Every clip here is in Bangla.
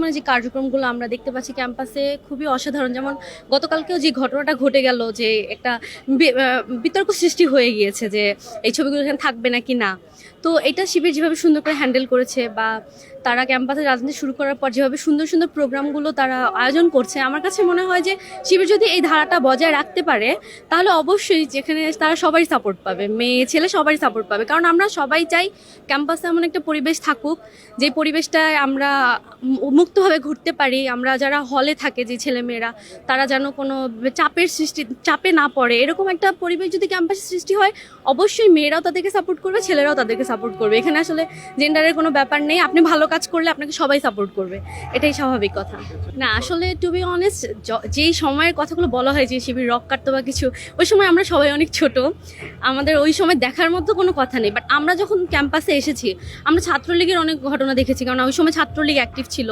মানে যে কার্যক্রমগুলো আমরা দেখতে পাচ্ছি ক্যাম্পাসে খুবই অসাধারণ। যেমন গতকালকেও যে ঘটনাটা ঘটে গেল যে একটা বিতর্ক সৃষ্টি হয়ে গিয়েছে যে এই ছবিগুলো এখানে থাকবে নাকি না। তো এটা শিবির যেভাবে সুন্দর করে হ্যান্ডেল করেছে বা তারা ক্যাম্পাসে রাজনীতি শুরু করার পর যেভাবে সুন্দর সুন্দর প্রোগ্রামগুলো তারা আয়োজন করছে, আমার কাছে মনে হয় যে শিবির যদি এই ধারাটা বজায় রাখতে পারে, তাহলে অবশ্যই যেখানে তারা সবারই সাপোর্ট পাবে। মেয়ে, ছেলে সবারই সাপোর্ট পাবে। কারণ আমরা সবাই চাই ক্যাম্পাসে এমন একটা পরিবেশ থাকুক, যে পরিবেশটায় আমরা মু- মুক্তভাবে ঘুরতে পারি। আমরা যারা হলে থাকে যে ছেলেমেয়েরা, তারা যেন কোনো চাপের সৃষ্টি, চাপে না পড়ে। এরকম একটা পরিবেশ যদি ক্যাম্পাসে সৃষ্টি হয়, অবশ্যই মেয়েরাও তাদেরকে সাপোর্ট করবে, ছেলেরাও তাদেরকে সাপোর্ট করবে। এখানে আসলে জেন্ডারের কোনো ব্যাপার নেই। আপনি ভালো কাজ করলে আপনাকে সবাই সাপোর্ট করবে। এটাই স্বাভাবিক কথা। না, আসলে টু বি অনেস্ট যেই সময়ের কথাগুলো বলা হয় যে শিবির রক কাটতো বা কিছু, ওই সময় আমরা সবাই অনেক ছোট। আমাদের ওই সময় দেখার মতো কোনো কথা নেই। বাট আমরা যখন ক্যাম্পাসে এসেছি, আমরা ছাত্রলীগের অনেক ঘটনা দেখেছি। কারণ ওই সময় ছাত্রলীগ অ্যাক্টিভ ছিল।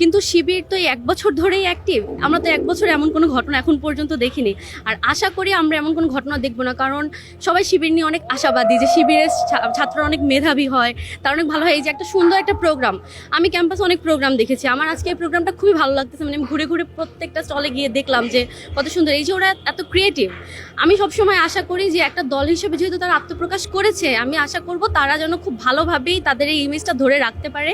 কিন্তু শিবির তো এক বছর ধরেই অ্যাক্টিভ আমরা তো এক বছর এমন কোনো ঘটনা এখন পর্যন্ত দেখিনি। আর আশা করি আমরা এমন কোনো ঘটনা দেখব না, কারণ সবাই শিবির নিয়ে অনেক আশাবাদী যে শিবিরের ছাত্ররা অনেক মেধাবী হয়, তার অনেক ভালো হয়। এই যে একটা সুন্দর একটা প্রোগ্রাম আমি ক্যাম্পাসে অনেক প্রোগ্রাম দেখেছি। আমার আজকে এই প্রোগ্রামটা খুবই ভালো লাগতেছে। মানে আমি ঘুরে ঘুরে প্রত্যেকটা স্টলে গিয়ে দেখলাম যে কত সুন্দর। এই যে ওরা এত ক্রিয়েটিভ আমি সবসময় আশা করি যে একটা দল হিসেবে যেহেতু তারা আত্মপ্রকাশ করেছে, আমি আশা করব তারা যেন খুব ভালোভাবেই তাদের এই ইমেজটা ধরে রাখতে পারে,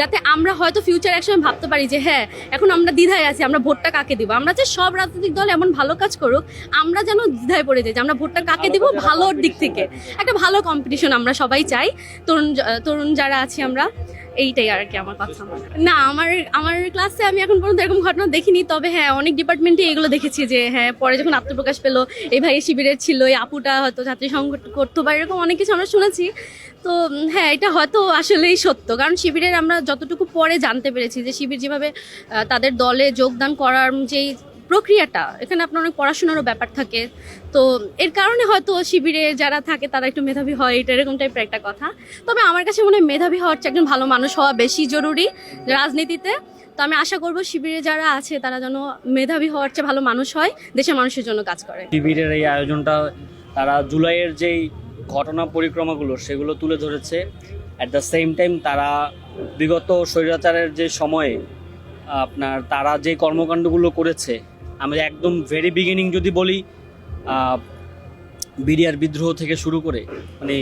যাতে আমরা হয়তো ফিউচার একসময় ভাবতে পারি যে হ্যাঁ এখন আমরা দ্বিধায় আছি আমরা ভোটটা কাকে দিব? আমরা যে সব রাজনৈতিক দল এমন ভালো কাজ করুক আমরা যেন দ্বিধায় পড়ে যাই যে আমরা ভোটটা কাকে দিব? ভালোর দিক থেকে। একটা ভালো কম্পিটিশন আমরা সবাই চাই। তরুণ তরুণ যারা আছি আমরা এইটাই আর কি আমার কথা। না, আমার আমার ক্লাসে আমি এখন পর্যন্ত এরকম ঘটনা দেখিনি, তবে হ্যাঁ অনেক ডিপার্টমেন্টে এগুলো দেখেছি যে হ্যাঁ পরে যখন আত্মপ্রকাশ পেল, এই ভাই শিবিরের ছিল, এই আপুটা হয়তো ছাত্রী সংগঠন করতো বা এরকম অনেক কিছু আমরা শুনেছি। তো হ্যাঁ এটা হয়তো আসলেই সত্য। কারণ শিবিরের আমরা যতটুকু পরে জানতে পেরেছি যে, শিবির যেভাবে তাদের দলে যোগদান করার যেই প্রক্রিয়াটা, এখানে আপনার অনেক পড়াশোনারও ব্যাপার থাকে। তো এর কারণে হয়তো শিবিরে যারা থাকে তারা একটু মেধাবী হয়, এটা এরকম টাইপের একটা কথা। তবে আমার কাছে মনে হয় মেধাবী হওয়ার চেয়ে একজন ভালো মানুষ হওয়া বেশি জরুরি রাজনীতিতে। তো আমি আশা করব শিবিরে যারা আছে তারা যেন মেধাবী হওয়ার চেয়ে ভালো মানুষ হয়, দেশের মানুষের জন্য কাজ করে। শিবিরের এই আয়োজনটা তারা জুলাইয়ের যেই ঘটনা পরিক্রমাগুলো সেগুলো তুলে ধরেছে। অ্যাট দ্য সেম টাইম তারা বিগত স্বৈরাচারের যে সময়ে, আপনার তারা যে কর্মকাণ্ডগুলো করেছে আমরা একদম ভেরি বিগিনিং যদি বলি বিডিআর বিদ্রোহ থেকে শুরু করে মানে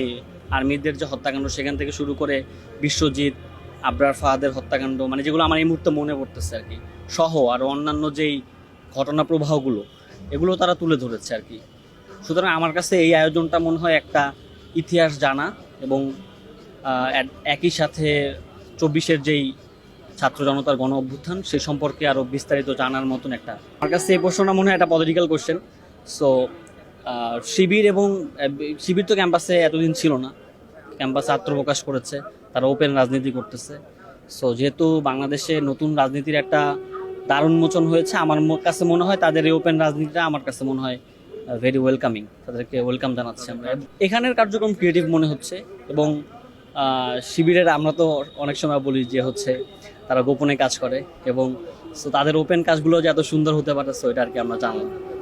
আর্মিদের যে হত্যাকাণ্ড সেখান থেকে শুরু করে বিশ্বজিৎ, আবরার ফাহাদের হত্যাকাণ্ড মানে যেগুলো আমার এই মুহূর্তে মনে পড়তেছে আর কি, সহ আর অন্যান্য যেই ঘটনা প্রবাহগুলো, এগুলো তারা তুলে ধরেছে আর কি। সুতরাং আমার কাছে এই আয়োজনটা মনে হয় একটা ইতিহাস জানা এবং এক- একই সাথে চব্বিশের যেই ছাত্র জনতার গণ অভ্যুত্থান, সে সম্পর্কে আরও বিস্তারিত জানার মতন একটা। আমার কাছে এই প্রশ্নটা মনে হয় একটা পলিটিক্যাল কোশ্চেন সো শিবির এবং শিবির তো ক্যাম্পাসে এতদিন ছিল না। ক্যাম্পাসে আত্মপ্রকাশ করেছে, তারা ওপেন রাজনীতি করতেছে। সো যেহেতু বাংলাদেশে নতুন রাজনীতির একটা দারুণ মোচন হয়েছে, আমার কাছে মনে হয় তাদের এই ওপেন রাজনীতিটা আমার কাছে মনে হয় ভেরি ওয়েলকামিং তাদেরকে ওয়েলকাম জানাচ্ছি আমরা। এখানের কার্যক্রম ক্রিয়েটিভ মনে হচ্ছে এবং শিবিরের আমরা তো অনেক সময় বলি যে হচ্ছে তারা গোপনে কাজ করে এবং সো তাদের ওপেন কাজগুলো যে এত সুন্দর হতে পারে সো এটা আর কি আমরা জানলাম